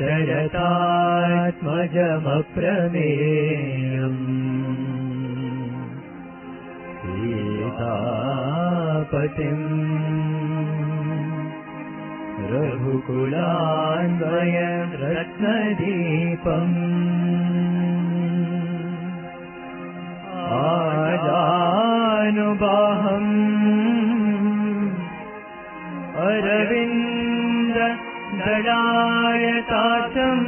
दशरथात्मजमप्रमेयम् सीतापतिम्। रघुकुलान्वय रत्नदीपम्। आजानुबाहम्। अरविन्द रायतातं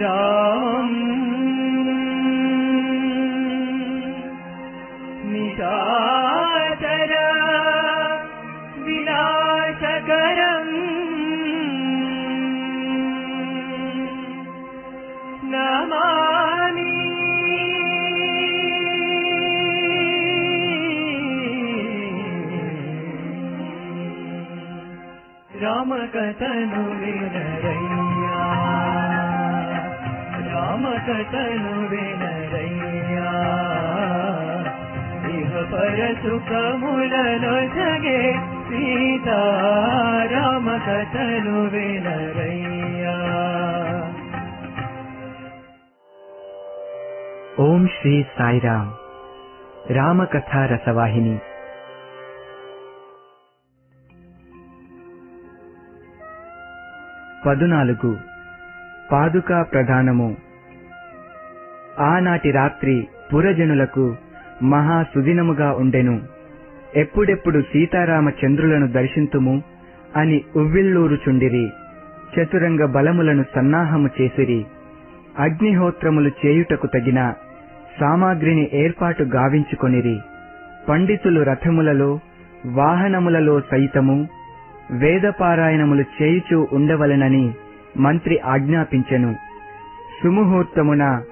राम कतनु विनरैया राम कतनु विनरैया इह पर सुख मुलन जगे सीता राम कतनु विनरैया ओम श्री साई राम राम रसवाहिनी। పదునాలుగు. పాదుకా ప్రధానము. ఆనాటి రాత్రి పురజనులకు మహా సుదినముగా ఉండెను. ఎప్పుడెప్పుడు సీతారామ చంద్రులను దర్శింతుము అని ఉవ్విల్లూరుచుండిరి చతురంగ బలములను సన్నాహము చేసిరి. అగ్నిహోత్రములు చేయుటకు తగిన సామాగ్రిని ఏర్పాటు గావించుకొనిరి. పండితులు రథములలో వాహనములలో సైతము వేదపారాయణములు చేయుచూ ఉండవలెనని మంత్రి ఆజ్ఞాపించెను. సుముహూర్తమున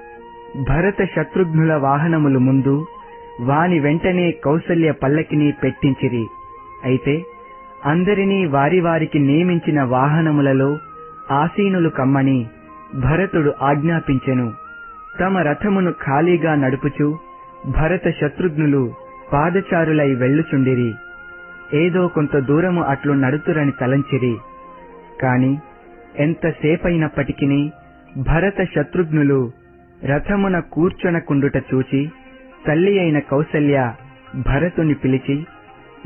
భరత శత్రుఘ్నుల వాహనములు ముందు వాని వెంటనే కౌసల్య పల్లకిని పెట్టించిరి. అయితే అందరినీ వారి వారికి నియమించిన వాహనములలో ఆసీనులు కమ్మని భరతుడు ఆజ్ఞాపించెను. తమ రథమును ఖాళీగా నడుపుచు భరత శత్రుఘ్నులు పాదచారులై వెళ్ళుచుండిరి. ఏదో కొంత దూరము అట్లు నడుతురని తలంచిరి. కాని ఎంతసేపైనప్పటికీ భరత శత్రుఘ్నులు రథమున కూర్చొనకుండుట చూచి తల్లి అయిన కౌసల్య భరతుని పిలిచి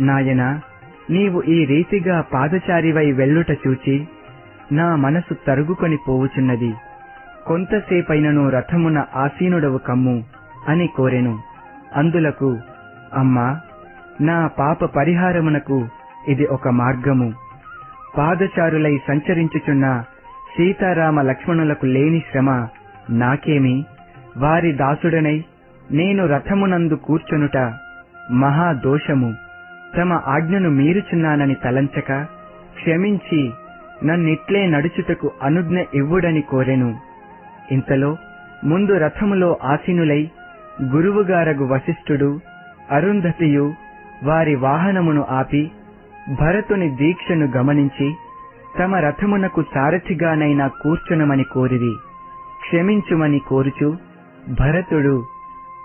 నాయనా నీవు ఈ రీతిగా పాదచారివై వెళ్ళుట చూచి నా మనసు తరుగుకొని పోవుచున్నది. కొంతసేపైనను రథమున ఆసీనుడవు కమ్ము అని కోరెను. అందులకు అమ్మా నా పాప పరిహారమునకు ఇది ఒక మార్గము. పాదచారులై సంచరించుచున్న సీతారామ లక్ష్మణులకు లేని శ్రమ నాకేమి? వారి దాసుడనై నేను రథమునందు కూర్చొనుట మహా దోషము. తమ ఆజ్ఞను మీరుచున్నానని తలంచక క్షమించి నన్నిట్లే నడుచుటకు అనుజ్ఞ ఇవ్వుడని కోరెను. ఇంతలో ముందు రథములో ఆసీనులై గురువుగారగు వశిష్ఠుడు అరుంధతియు వారి వాహనమును ఆపి భరతుని దీక్షను గమనించి తమ రథమునకు సారథిగానైనా కూర్చునమని కోరిరి. క్షమించుమని కోరుచు భరతుడు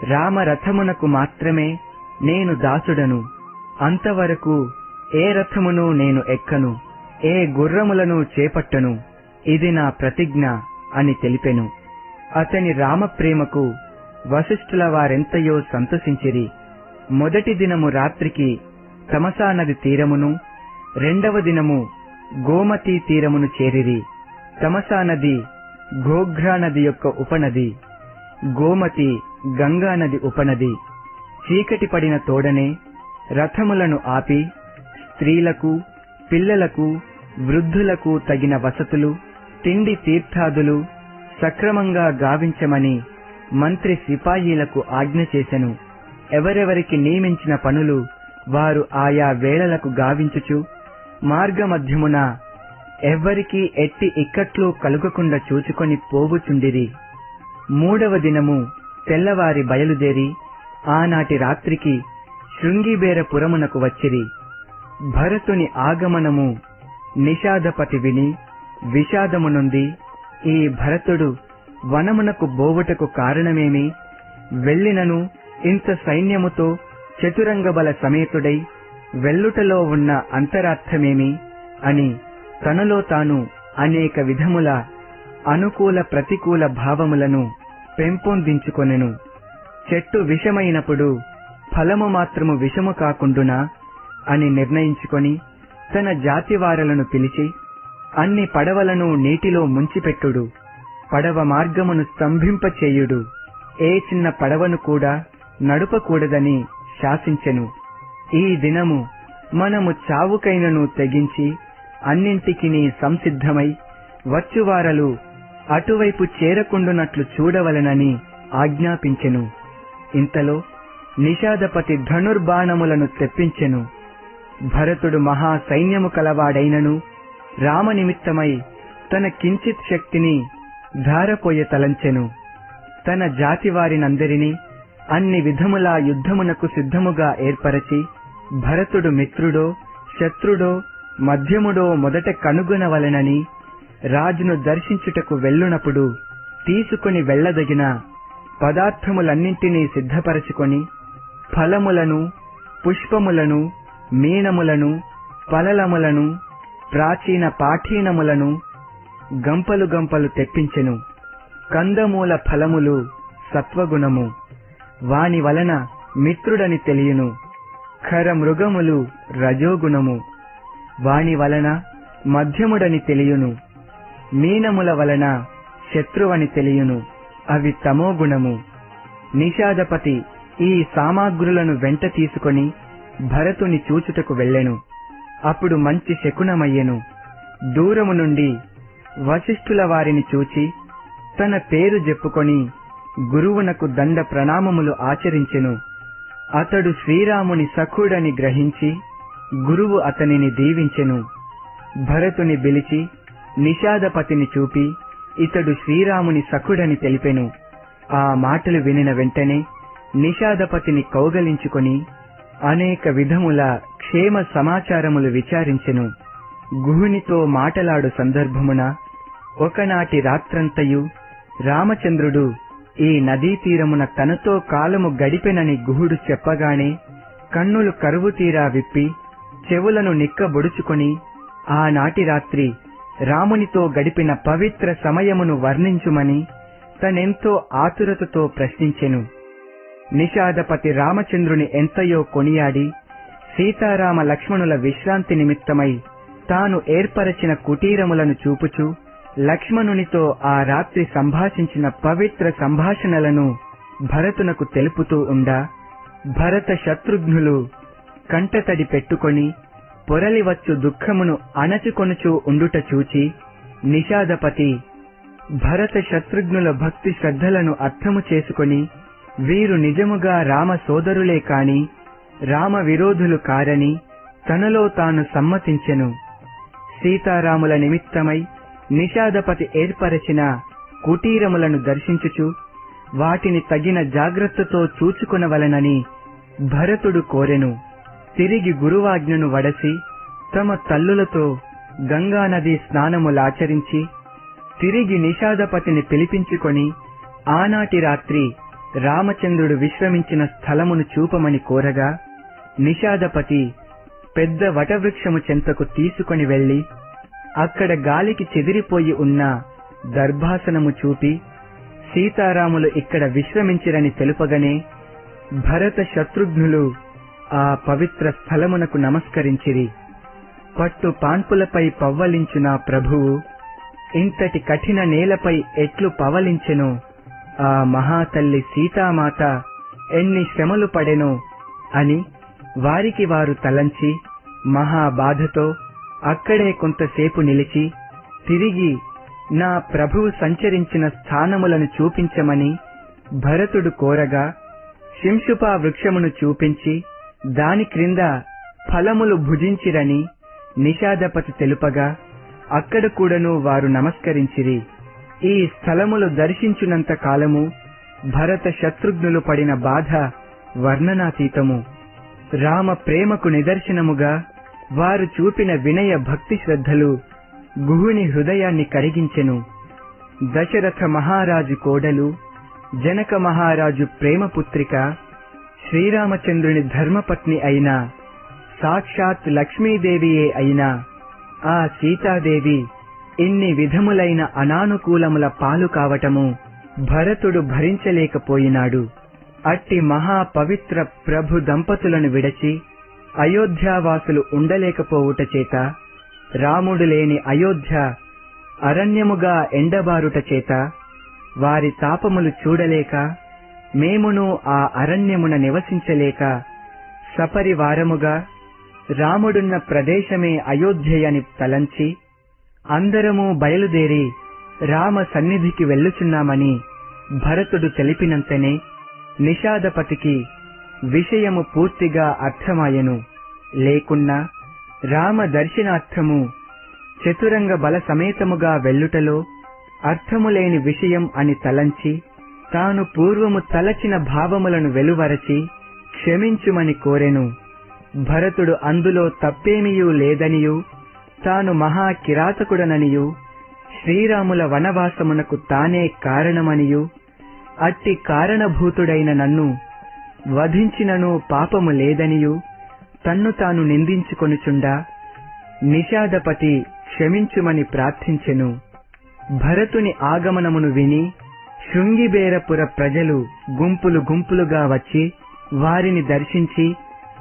రామరథమునకు మాత్రమే నేను దాసుడను. అంతవరకు ఏ రథమును నేను ఎక్కను ఏ గుర్రములను చేపట్టను. ఇది నా ప్రతిజ్ఞ అని తెలిపెను. అతని రామప్రేమకు వశిష్ఠుల వారెంతయో సంతసించిరి మొదటి దినము రాత్రికి తమసా నది తీరమును రెండవ దినము గోమతీ తీరమును చేరిరి. తమసా నది ఘోఘ్రా నది యొక్క ఉపనది గోమతి గంగా నది ఉపనది. చీకటి పడిన తోడనే రథములను ఆపి స్త్రీలకు పిల్లలకు వృద్ధులకు తగిన వసతులు తిండి తీర్థాదులు సక్రమంగా గావించమని మంత్రి సిపాయీలకు ఆజ్ఞ చేశను ఎవరెవరికి నియమించిన పనులు వారు ఆయా వేళలకు గావించుచు మార్గమధ్యమున ఎవ్వరికీ ఎట్టి ఇక్కట్లు కలుగకుండా చూచుకొని పోవుచుండిరి. మూడవ దినము తెల్లవారి బయలుదేరి ఆనాటి రాత్రికి శృంగిబేరపురమునకు వచ్చిరి. భరతుని ఆగమనము నిషాదపతి విని విషాదము నుండి ఈ భరతుడు వనమునకు బోవుటకు కారణమేమి? వెళ్ళినను ఇంత సైన్యముతో చతురంగ బల సమేతుడై వెల్లుటలో ఉన్న అంతరార్థమేమి అని తనలో తాను అనేక విధముల అనుకూల ప్రతికూల భావములను పెంపొందించుకొనెను. చెట్టు విషమైనప్పుడు ఫలము మాత్రము విషము కాకుండునా అని నిర్ణయించుకొని తన జాతివారలను పిలిచి అన్ని పడవలను నీటిలో ముంచిపెట్టుడు పడవ మార్గమును స్తంభింపచేయుడు ఏ చిన్న పడవను కూడా నడుపకూడదని శాసించెను. ఈ దినము మనము చావుకైనను తెగించి అన్నింటికిని సంసిద్ధమై వచ్చువారలు అటువైపు చేరకుండునట్లు చూడవలెనని ఆజ్ఞాపించెను. ఇంతలో నిషాదపతి ధనుర్బాణములను తెప్పించెను. భరతుడు మహా సైన్యము కలవాడైనను రామనిమిత్తమై తన కించిత్ శక్తిని ధారపోయ తలంచెను. తన జాతివారినందరినీ అన్ని విధములా యుద్ధమునకు సిద్ధముగా ఏర్పరచి భరతుడు మిత్రుడో శత్రుడో మధ్యముడో మొదట కనుగొనవలెనని రాజును దర్శించుటకు వెళ్ళునప్పుడు తీసుకుని వెళ్ళదగిన పదార్థములన్నింటినీ సిద్ధపరచుకొని ఫలములను పుష్పములను మీనములను పలలములను ప్రాచీన పాఠీనములను గంపలు గంపలు తెప్పించెను. కందమూల ఫలములు సత్వగుణము. వాని వలన మిత్రుడని తెలియను. ఖర మృగములు రజోగుణము. వాని వలన మధ్యముడని తెలియను. మీనముల వలన శత్రువని తెలియను. అవి తమోగుణము నిషాదపతి ఈ సామాగ్రులను వెంట తీసుకొని భరతుని చూచుటకు వెళ్ళెను. అప్పుడు మంచి శకునమయ్యెను. దూరము నుండి వశిష్ఠుల వారిని చూచి తన పేరు చెప్పుకొని గురువునకు దండ ప్రణామములు ఆచరించెను. అతడు శ్రీరాముని సఖుడని గ్రహించి గురువు అతనిని దీవించెను. భరతుని పిలిచి నిషాదపతిని చూపి ఇతడు శ్రీరాముని సఖుడని తెలిపెను. ఆ మాటలు వినిన వెంటనే నిషాదపతిని కౌగలించుకొని అనేక విధముల క్షేమ సమాచారములు విచారించెను. గుహునితో మాటలాడు సందర్భమున ఒకనాటి రాత్రంతయు రామచంద్రుడు ఈ నదీ తీరమున తనతో కాలము గడిపెనని గుహుడు చెప్పగానే కన్నులు కరువు తీరా విప్పి చెవులను నిక్కబొడుచుకొని ఆనాటి రాత్రి రామునితో గడిపిన పవిత్ర సమయమును వర్ణించుమని తనెంతో ఆతురతతో ప్రశ్నించెను. నిషాదపతి రామచంద్రుని ఎంతయో కొనియాడి సీతారామ లక్ష్మణుల విశ్రాంతి నిమిత్తమై తాను ఏర్పరచిన కుటీరములను చూపుచూ లక్ష్మణునితో ఆ రాత్రి సంభాషించిన పవిత్ర సంభాషణలను భరతునకు తెలుపుతూ ఉండా. భరత శత్రుఘ్నులు కంటతడి పెట్టుకొని పొరలివచ్చు దుఃఖమును అణచుకొనుచూ ఉండుట చూచి నిషాదపతి భరత శత్రుఘ్నుల భక్తి శ్రద్ధలను అర్థము చేసుకొని వీరు నిజముగా రామ సోదరులే కాని రామ విరోధులు కారని తనలో తాను సమ్మతించెను. సీతారాముల నిమిత్తమై నిషాదపతి ఏర్పరచిన కుటీరములను దర్శించుచు వాటిని తగిన జాగ్రత్తతో చూచుకునవలనని భరతుడు కోరెను. తిరిగి గురువాజ్ఞను వడసి తమ తల్లులతో గంగానది స్నానములాచరించి తిరిగి నిషాదపతిని పిలిపించుకొని ఆనాటి రాత్రి రామచంద్రుడు విశ్రమించిన స్థలమును చూపమని కోరగా నిషాదపతి పెద్ద వటవృక్షము చెంతకు తీసుకొని వెళ్ళి అక్కడ గాలికి చెదిరిపోయి ఉన్న దర్భాసనము చూపి సీతారాములు ఇక్కడ విశ్రమించిరని తెలుపగనే భరత శత్రుఘ్నులు ఆ పవిత్ర స్థలమునకు నమస్కరించిరి. పట్టు పాన్పులపై పవ్వలించిన ప్రభువు ఇంతటి కఠిన నేలపై ఎట్లు పవలించెనో? ఆ మహాతల్లి సీతామాత ఎన్ని శ్రమలు పడెనో? అని వారికి వారు తలంచి మహాబాధతో అక్కడే కొంతసేపు నిలిచి తిరిగి నా ప్రభువు సంచరించిన స్థానములను చూపించమని భరతుడు కోరగా శింషుపా వృక్షమును చూపించి దాని క్రింద ఫలములు భుజించిరని నిషాదపతి తెలుపగా అక్కడ కూడాను వారు నమస్కరించిరి. ఈ స్థలములు దర్శించునంత కాలము భరత శత్రుఘ్నులు పడిన బాధ వర్ణనాతీతము. రామ ప్రేమకు నిదర్శనముగా వారు చూపిన వినయ భక్తి శ్రద్ధలు గుహుని హృదయాన్ని కరిగించెను. దశరథ మహారాజు కోడలు జనక మహారాజు ప్రేమపుత్రిక శ్రీరామచంద్రుని ధర్మపత్ని అయిన సాక్షాత్ లక్ష్మీదేవియే అయిన ఆ సీతాదేవి ఇన్ని విధములైన అనానుకూలముల పాలు కావటము భరతుడు భరించలేకపోయినాడు. అట్టి మహా పవిత్ర ప్రభు దంపతులను విడచి అయోధ్యావాసులు ఉండలేకపోవుట చేత రాముడు లేని అయోధ్య అరణ్యముగా ఎండబారుట చేత వారి తాపములు చూడలేక మేమును ఆ అరణ్యమున నివసించలేక సపరివారముగా రాముడున్న ప్రదేశమే అయోధ్యయని తలంచి అందరము బయలుదేరి రామ సన్నిధికి వెళ్ళుచున్నామని భరతుడు తెలిపినంతనే నిషాదపతికి విషయము పూర్తిగా అర్థమాయెను. లేకున్నా రామ దర్శనార్థము చతురంగ బల సమేతముగా వెళ్ళుటలో అర్థము లేని విషయం అని తలంచి తాను పూర్వము తలచిన భావములను వెలువరచి క్షమించుమని కోరెను. భరతుడు అందులో తప్పేమియూ లేదనియు తాను మహా కిరాతకుడననియు శ్రీరాముల వనవాసమునకు తానే కారణమనియు అట్టి కారణభూతుడైన నన్ను వధించినను పాపము లేదనియు తన్ను తాను నిందించుకొనుచుండా నిషాదపతి క్షమించుమని ప్రార్థించెను. భరతుని ఆగమనమును విని శృంగిబేరపుర ప్రజలు గుంపులు గుంపులుగా వచ్చి వారిని దర్శించి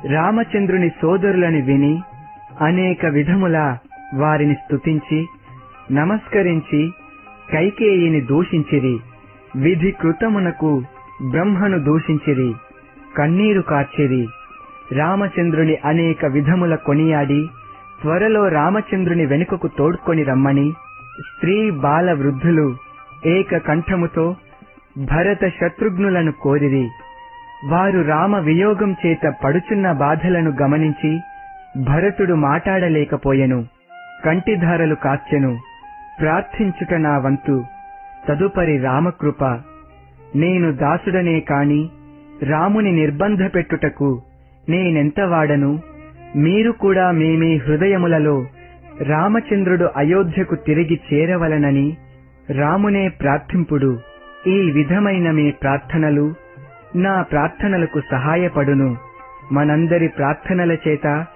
రామచంద్రుని సోదరులని విని అనేక విధముల వారిని స్తుతించి నమస్కరించి కైకేయిని దూషించిరి విధి కృతమునకు బ్రహ్మను దూషించిరి. కన్నీరు కార్చేది. రామచంద్రుని అనేక విధముల కొనియాడి త్వరలో రామచంద్రుని వెనుకకు తోడ్కొని రమ్మని స్త్రీ బాల వృద్ధులు ఏక కంఠముతో భరత శత్రుఘ్నులను కోరిరి. వారు రామ వియోగం చేత పడుచున్న బాధలను గమనించి భరతుడు మాటాడలేకపోయెను. కంటిధారలు కాచెను ప్రార్థించుట నా వంతు. తదుపరి రామకృప. నేను దాసుడనే కాని రాముని నిర్బంధ పెట్టుటకు నేనెంత వాడను? మీరు కూడా మేమే హృదయములలో రామచంద్రుడు అయోధ్యకు తిరిగి చేరవలనని రామునే ప్రార్థింపుడు. ఈ విధమైన మీ ప్రార్థనలు నా ప్రార్థనలకు సహాయపడును. మనందరి ప్రార్థనల చేత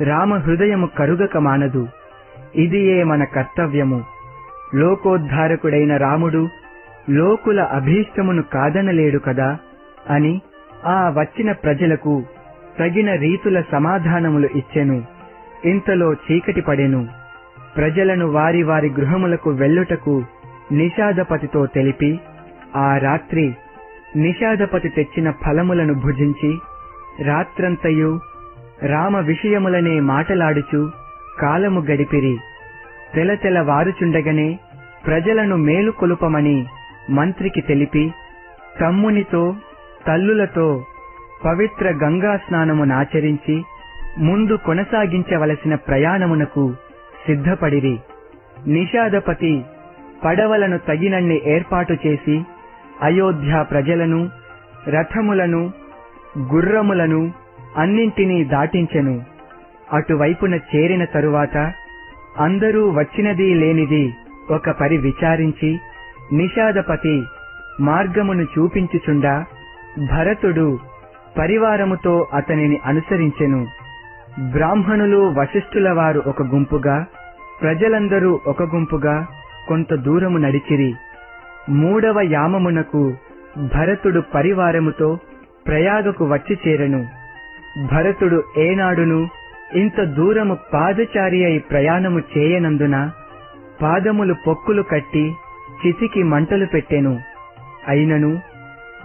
రామ హృదయము కరుగక మానదు. ఇదియే మన కర్తవ్యము. లోకోద్ధారకుడైన రాముడు లోకుల అభీష్టమును కాదనలేడు కదా అని ఆ వచ్చిన ప్రజలకు తగిన రీతుల సమాధానములు ఇచ్చెను. ఇంతలో చీకటి పడెను. ప్రజలను వారి వారి గృహములకు వెళ్ళుటకు నిషాదపతితో తెలిపి ఆ రాత్రి నిషాదపతి తెచ్చిన ఫలములను భుజించి రాత్రంతయు రామ విషయములనే మాటలాడుచు కాలము గడిపిరి. తెలతెల వారుచుండగనే ప్రజలను మేలుకొలుపమని మంత్రికి తెలిపి తమ్మునితో తల్లులతో పవిత్ర గంగా స్నానమునాచరించి ముందు కొనసాగించవలసిన ప్రయాణమునకు సిద్ధపడిరి. నిషాదపతి పడవలను తగినన్ని ఏర్పాటు చేసి అయోధ్య ప్రజలను రథములను గుర్రములను అన్నింటినీ దాటించెను. అటువైపున చేరిన తరువాత అందరూ వచ్చినది లేనిది ఒక పరి విచారించి నిషాదపతి మార్గమును చూపించుచుండా భరతుడు పరివారముతో అతనిని అనుసరించెను. బ్రాహ్మణులు వశిష్ఠుల వారు ఒక గుంపుగా ప్రజలందరూ ఒక గుంపుగా కొంత దూరము నడిచిరి. మూడవ యామమునకు భరతుడు పరివారముతో ప్రయాగకు వచ్చి చేరెను. భరతుడు ఏనాడును ఇంత దూరము పాదచారి అయి ప్రయాణము చేయనందున పాదములు పొక్కులు కట్టి చితికి మంటలు పెట్టెను. అయినను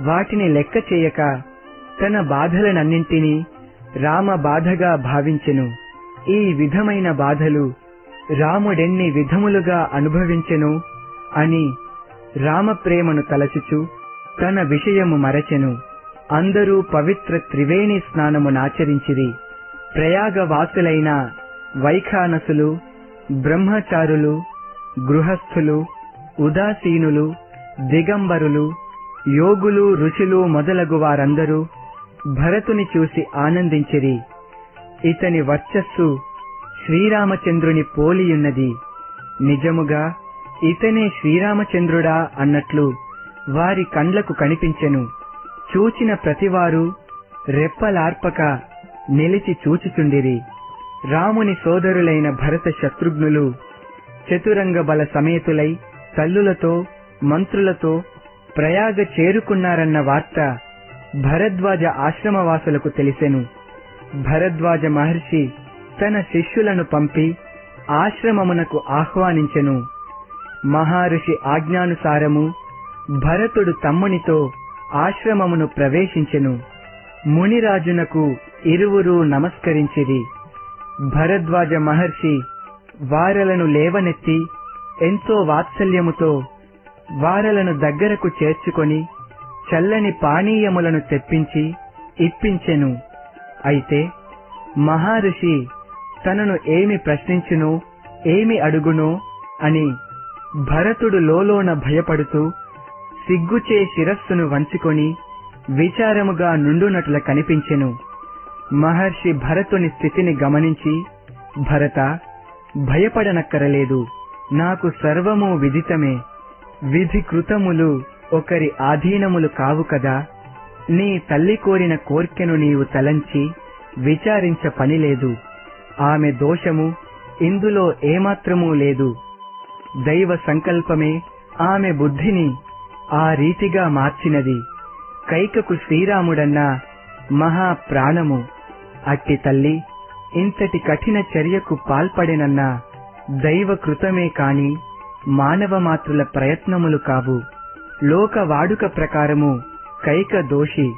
వాటిని లెక్క చేయక తన బాధలనన్నింటినీ రామ బాధగా భావించెను. ఈ విధమైన బాధలు రాముడెన్ని విధములుగా అనుభవించెను అని రామప్రేమను తలచుచు తన విషయము మరచెను. అందరూ పవిత్ర త్రివేణి స్నానమునాచరించిరి ప్రయాగవాసులైన వైఖానసులు బ్రహ్మచారులు గృహస్థులు ఉదాసీనులు దిగంబరులు యోగులు ఋషులు మొదలగు వారందరూ భరతుని చూసి ఆనందించిరి. ఇతని వర్చస్సు శ్రీరామచంద్రుని పోలియున్నది. నిజముగా ఇతనే శ్రీరామచంద్రుడా అన్నట్లు వారి కండ్లకు కనిపించెను. చూచిన ప్రతివారు రెప్పలార్పక నిలిచి చూచుచుండిరి. రాముని సోదరులైన భరత శత్రుఘ్నులు చతురంగ బల సమేతులై తల్లులతో మంత్రులతో ప్రయాగ చేరుకున్నారన్న వార్త భరద్వాజ ఆశ్రమవాసులకు తెలిసెను. భరద్వాజ మహర్షి తన శిష్యులను పంపి ఆశ్రమమునకు ఆహ్వానించెను. మహర్షి ఆజ్ఞానుసారము భరతుడు తమ్మునితో ఆశ్రమమును ప్రవేశించెను. మునిరాజునకు ఇరువురు నమస్కరించిరి. భరద్వాజ మహర్షి వారలను లేవనెత్తి ఎంతో వాత్సల్యముతో వారలను దగ్గరకు చేర్చుకొని చల్లని పానీయములను తెప్పించి ఇప్పించెను. అయితే మహర్షి తనను ఏమి ప్రశ్నించునో ఏమి అడుగునో అని భరతుడు లోలోన భయపడుతూ సిగ్గుచే శిరస్సును వంచుకొని విచారముగా నుండునట్ల కనిపించెను. మహర్షి భరతుని స్థితిని గమనించి భరత భయపడనక్కరలేదు నాకు సర్వము విదితమే. విధి కృతములు ఒకరి ఆధీనములు కావు కదా. నీ తల్లి కోరిన కోర్కెను నీవు తలంచి విచారించ పనిలేదు ఆమె దోషము ఇందులో ఏమాత్రమూ లేదు. దైవ సంకల్పమే ఆమె బుద్ధిని ఆ రీతిగా మార్చినది. కైకకు శ్రీరాముడన్న మహా ప్రాణము అట్టి తల్లి ఇంతటి కఠిన చర్యకు పాల్పడెనన్న దైవ కృతమే కాని మానవ మాతృల ప్రయత్నములు కావు. లోక వాడుక ప్రకారము కైక దోషి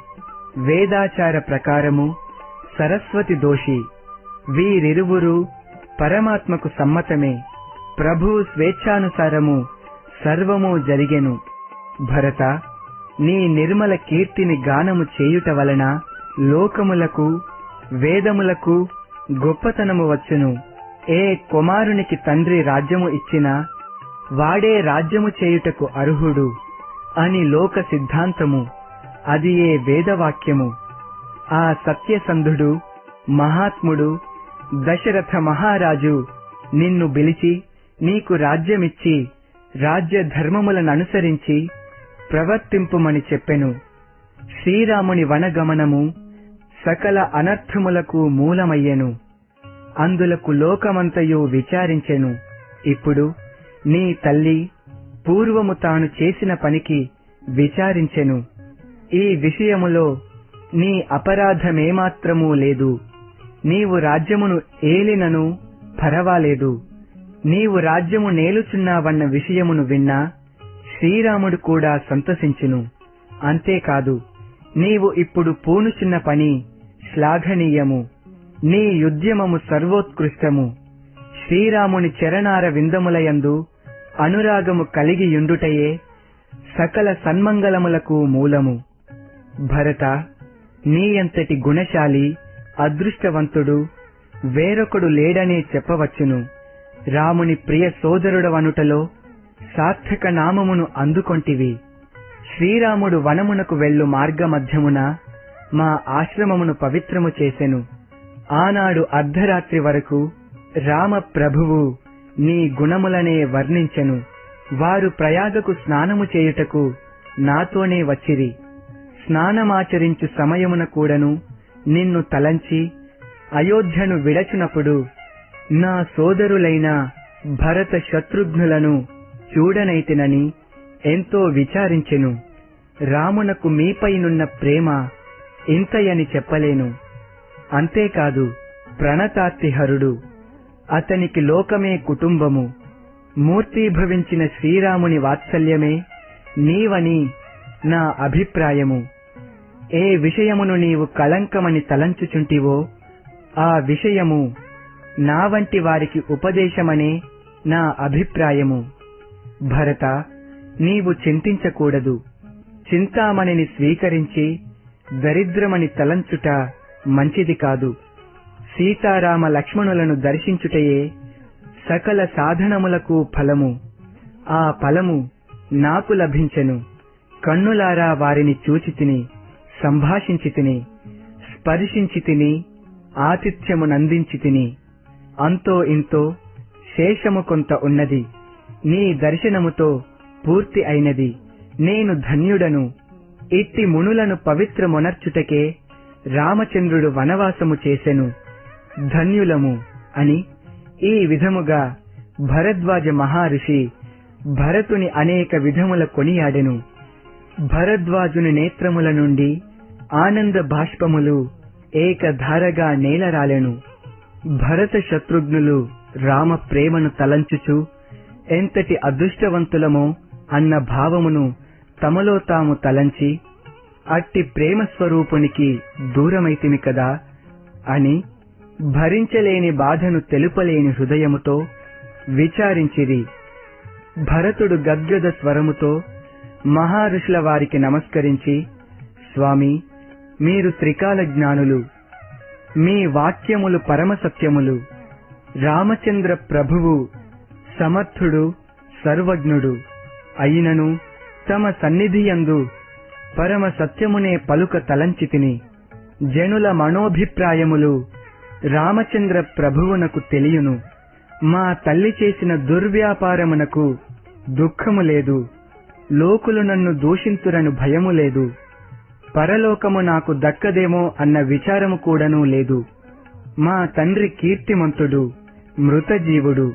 వేదాచార ప్రకారము సరస్వతి దోషి. వీరిరువురు పరమాత్మకు సమ్మతమే. ప్రభు స్వేచ్ఛానుసారము సర్వము జరిగెను. భరత నీ నిర్మల కీర్తిని గానము చేయుట వలన లోకములకు వేదములకు గొప్పతనము వచ్చును. ఏ కుమారునికి తండ్రి రాజ్యము ఇచ్చినా వాడే రాజ్యము చేయుటకు అర్హుడు అని లోక సిద్ధాంతము అది ఏ వేదవాక్యము. ఆ సత్యసంధుడు మహాత్ముడు దశరథ మహారాజు నిన్ను పిలిచి నీకు రాజ్యమిచ్చి రాజ్య ధర్మములను అనుసరించి ప్రవర్తింపుమని చెప్పెను. శ్రీరాముని వనగమనము సకల అనర్థములకు మూలమయ్యెను. అందులకు లోకమంతయు విచారించెను. ఇప్పుడు నీ తల్లి పూర్వము తాను చేసిన పనికి విచారించెను. ఈ విషయములో నీ అపరాధమేమాత్రమూ లేదు. నీవు రాజ్యమును ఏలినను పరవాలేదు. నీవు రాజ్యము నేలుచున్నావన్న విషయమును విన్నా శ్రీరాముడు కూడా సంతసించును. అంతేకాదు నీవు ఇప్పుడు పూనుచున్న పని శ్లాఘనీయము. నీ యుద్యమము సర్వోత్కృష్టము. శ్రీరాముని చరణార విందములయందు అనురాగము కలిగియుండుటయే సకల సన్మంగళములకు మూలము. భరత నీయంతటి గుణశాలి అదృష్టవంతుడు వేరొకడు లేడనే చెప్పవచ్చును. రాముని ప్రియ సోదరుడవనుటలో సార్థక నామమును అందుకొంటివి. శ్రీరాముడు వనమునకు వెళ్ళు మార్గమధ్యమున మా ఆశ్రమమును పవిత్రము చేసెను. ఆనాడు అర్ధరాత్రి వరకు రామ ప్రభువు నీ గుణములనే వర్ణించెను. వారు ప్రయాగకు స్నానము చేయుటకు నాతోనే వచ్చిరి. స్నానమాచరించు సమయమున కూడను నిన్ను తలంచి అయోధ్యను విడచినప్పుడు నా సోదరులైన భరత శత్రుఘ్నులను చూడనైతినని ఎంతో విచారించెను. రామునకు మీపైనున్న ప్రేమ ఇంతయని చెప్పలేను. అంతేకాదు ప్రణతాత్తిహరుడు అతనికి లోకమే కుటుంబము. మూర్తీభవించిన శ్రీరాముని వాత్సల్యమే నీవని నా అభిప్రాయము. ఏ విషయమును నీవు కళంకమని తలంచుచుంటివో ఆ విషయము నా వంటి వారికి ఉపదేశమనే నా అభిప్రాయము. భరత నీవు చింతించకూడదు. చింతామణిని స్వీకరించి దరిద్రమని తలంచుట మంచిది కాదు. సీతారామ లక్ష్మణులను దర్శించుటయే సకల సాధనములకు ఫలము. ఆ ఫలము నాకు లభించెను. కన్నులారా వారిని చూచి తిని సంభాషించి తిని స్పర్శించి తిని ఆతిథ్యమునందించి తిని. అంతో ఇంతో శేషము కొంత ఉన్నది. నీ దర్శనముతో పూర్తి అయినది. నేను ధన్యుడను. ఇట్టి మునులను పవిత్రమునర్చుటకే రామచంద్రుడు వనవాసము చేసెను. ధన్యులము అని ఈ విధముగా భరద్వాజ మహర్షి భరతుని అనేక విధముల కొనియాడెను. భరద్వాజుని నేత్రముల నుండి ఆనంద బాష్పములు ఏకధారగా నేలరాలెను. భరత శత్రుఘ్నులు రామ ప్రేమను తలంచుచు ఎంతటి అదృష్టవంతులమో అన్న భావమును తమలో తాము తలంచి అట్టి ప్రేమ స్వరూపునికి దూరమైతిమి కదా అని భరించలేని బాధను తెలుపలేని హృదయముతో విచారించిరి. భరతుడు గద్గద స్వరముతో మహారుషుల వారికి నమస్కరించి స్వామి మీరు త్రికాల జ్ఞానులు మీ వాక్యములు పరమ సత్యములు రామచంద్ర ప్రభువు సమర్థుడు సర్వజ్ఞుడు అయినను తమ సన్నిధియందు పరమ సత్యమునే పలుక తలంచితిని. జనుల మనోభిప్రాయములు రామచంద్ర ప్రభువునకు తెలియను. మా తల్లి చేసిన దుర్వ్యాపారమునకు దుఃఖము లేదు. లోకులు నన్ను దూషింతురను భయము లేదు. పరలోకము నాకు దక్కదేమో అన్న విచారము కూడాను లేదు. మా తండ్రి కీర్తిమంతుడు మృతజీవుడు.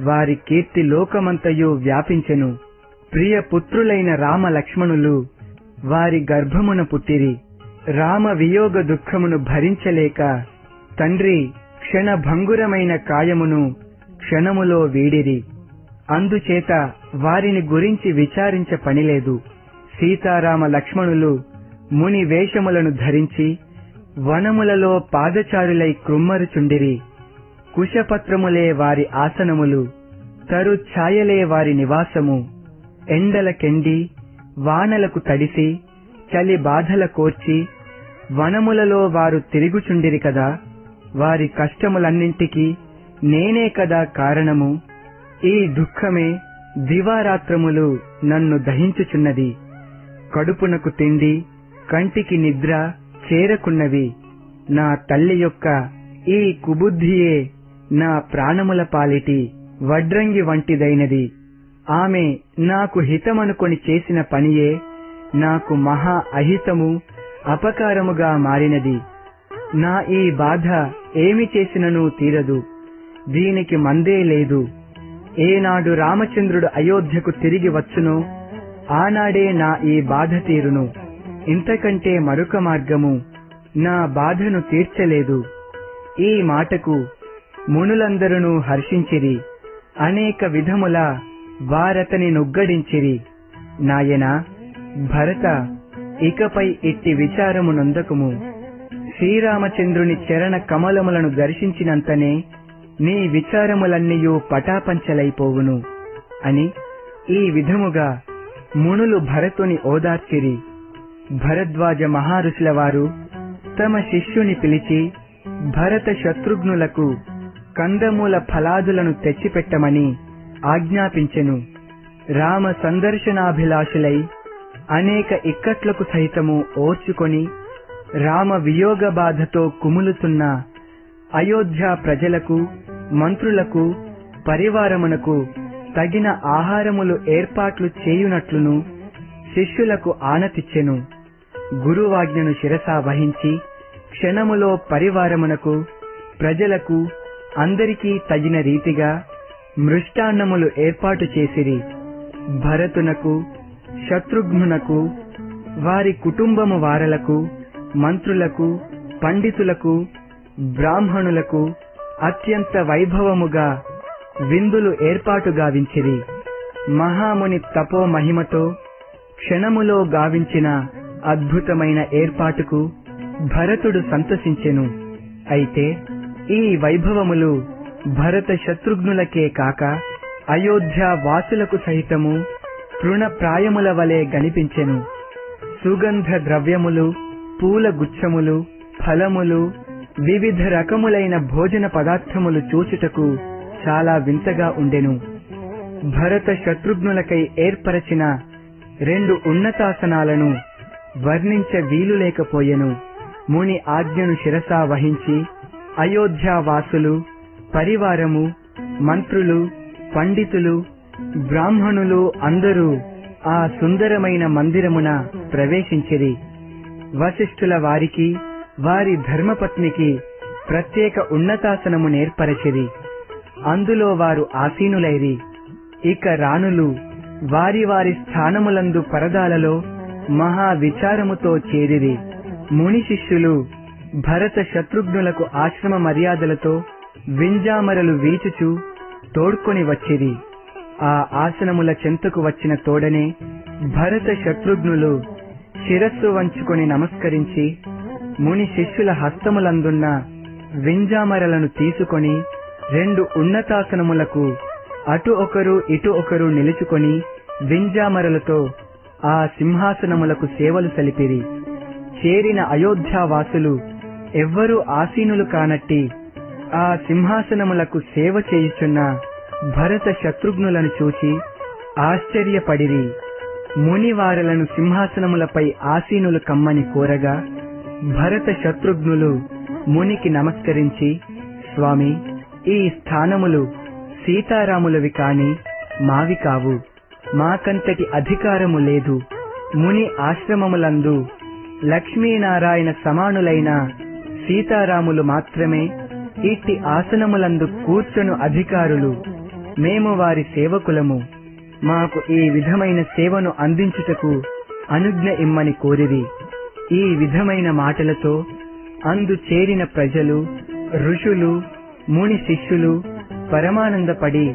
వారి కీర్తి లోకమంతయు వ్యాపించెను. ప్రియ పుత్రులైన రామ లక్ష్మణులు వారి గర్భమున పుట్టిరి. రామ వియోగ దుఃఖమును భరించలేక తండ్రి క్షణభంగురమైన కాయమును క్షణములో వీడిరి. అందుచేత వారిని గురించి విచారించ పనిలేదు. సీతారామ లక్ష్మణులు ముని వేషములను ధరించి వనములలో పాదచారులై కృమ్మరుచుండిరి. కుశపత్రములే వారి ఆసనములు తరు ఛాయలే వారి నివాసము. ఎండల కెండి వానలకు తడిసి చలి బాధల కోర్చి వనములలో వారు తిరుగుచుండిరి కదా? వారి కష్టములన్నింటికీ నేనే కదా కారణము. ఈ దుఃఖమే దివారాత్రములు నన్ను దహించుచున్నది. కడుపునకు తిండి కంటికి నిద్ర చేరకున్నవి. నా తల్లి యొక్క ఈ కుబుద్ధియే నా ప్రాణముల పాలిటి వడ్రంగి వంటిదైనది. ఆమె నాకు హితమనుకొని చేసిన పనియే నాకు మహా అహితము అపకారముగా మారినది. నా ఈ బాధ ఏమి చేసినను తీరదు. దీనికి మందే లేదు. ఏనాడు రామచంద్రుడు అయోధ్యకు తిరిగి వచ్చునో. ఆనాడే నా ఈ బాధ తీరును. ఇంతకంటే మరొక మార్గము. నా బాధను తీర్చలేదు. ఈ మాటకు మునులందరూ హర్షించిరి. అనేక విధముల వారతని నుగ్గడించిరి. నాయనా భరత ఇకపై ఇట్టి విచారము నొందకుము. శ్రీరామచంద్రుని చరణ కమలములను దర్శించినంతనే నీ విచారములన్నీయు పటాపంచలైపోవును అని ఈ విధముగా మునులు భరతుని ఓదార్చిరి. భరద్వాజ మహారుషుల వారు తమ శిష్యుని పిలిచి భరత శత్రుఘ్నులకు కందమూల ఫలాదులను తెచ్చిపెట్టమని ఆజ్ఞాపించెను. రామ సందర్శనాభిలాషులై అనేక ఇక్కట్లకు సహితము ఓర్చుకొని రామ వియోగ బాధతో కుములుతున్న అయోధ్య ప్రజలకు మంత్రులకు పరివారమునకు తగిన ఆహారములు ఏర్పాట్లు చేయునట్లును శిష్యులకు ఆనతిచ్చెను. గురువాజ్ఞను శిరసా వహించి క్షణములో పరివారమునకు ప్రజలకు అందరికీ తగిన రీతిగా మృష్టాన్నములు ఏర్పాటు చేసిరి. భరతునకు శత్రుఘ్నునకు వారి కుటుంబము వారలకు మంత్రులకు పండితులకు బ్రాహ్మణులకు అత్యంత వైభవముగా విందులు ఏర్పాటు గావించిరి. మహాముని తపో మహిమతో క్షణములో గావించిన అద్భుతమైన ఏర్పాటుకు భరతుడు సంతసించెను. అయితే ఈ వైభవములు భరత శత్రుఘ్నులకే కాక అయోధ్య వాసులకు సహితము తృణప్రాయముల వలె గనిపించెను. సుగంధ ద్రవ్యములు పూల గుచ్చములు ఫలములు వివిధ రకములైన భోజన పదార్థములు చూచుటకు చాలా వింతగా ఉండెను. భరత శత్రుఘ్నులకై ఏర్పరచిన రెండు ఉన్నతాసనాలను వర్ణించ వీలు లేకపోయెను ముని ఆజ్ఞను శిరసా వహించి అయోధ్యావాసులు పరివారము మంత్రులు పండితులు బ్రాహ్మణులు అందరూ ఆ సుందరమైన మందిరమున ప్రవేశించిరి. వశిష్ఠుల వారికి వారి ధర్మపత్నికి ప్రత్యేక ఉన్నతాసనము నేర్పరచిరి. అందులో వారు ఆసీనులైరి. ఇక రాణులు వారి వారి స్థానములందు పరదాలలో మహా విచారముతో చేరిరి. ముని శిష్యులు భరత శత్రుఘ్నులకు ఆశ్రమ మర్యాదలతో వింజామరలు వీచుచు తోడ్కొని వచ్చిరి. ఆ ఆసనముల చెంతకు వచ్చిన తోడనే భరత శత్రుఘ్నులు శిరస్సు వంచుకొని నమస్కరించి ముని శిష్యుల హస్తములందున్న వింజామరలను తీసుకొని రెండు ఉన్నతాసనములకు అటు ఒకరు ఇటు ఒకరు నిలుచుకొని వింజామరలతో ఆ సింహాసనములకు సేవలు సలిపిరి. చేరిన అయోధ్యావాసులు ఎవ్వరూ ఆసీనులు కానట్టి ఆ సింహాసనములకు సేవ చేయుచున్న భరత శత్రుఘ్నులను చూచి ఆశ్చర్యపడిరి. మునివారలను సింహాసనములపై ఆసీనులు కమ్మని కోరగా భరత శత్రుఘ్నులు మునికి నమస్కరించి స్వామి ఈ స్థానములు సీతారాములవి కాని మావి కావు. మాకంతటి అధికారము లేదు. ముని ఆశ్రమములందు లక్ష్మీనారాయణ సమానులైన సీతారాములు మాత్రమే ఇట్టి ఆసనములందు కూర్చొను అధికారులు. మేము వారి సేవకులము. మాకు ఈ విధమైన సేవను అందించుటకు అనుజ్ఞ ఇమ్మని కోరిరి. ఈ విధమైన మాటలతో అందు చేరిన ప్రజలు ఋషులు ముని శిష్యులు పరమానందపడి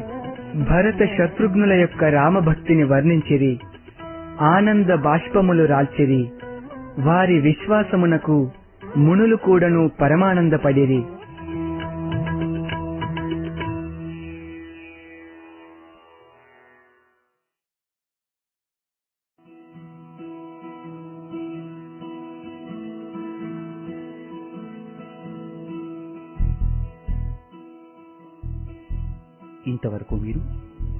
భరత శత్రుఘ్నుల యొక్క రామభక్తిని వర్ణించిరి. ఆనంద బాష్పములు రాల్చిరి. వారి విశ్వాసమునకు మునులు కూడాను పరమానందపడిరి.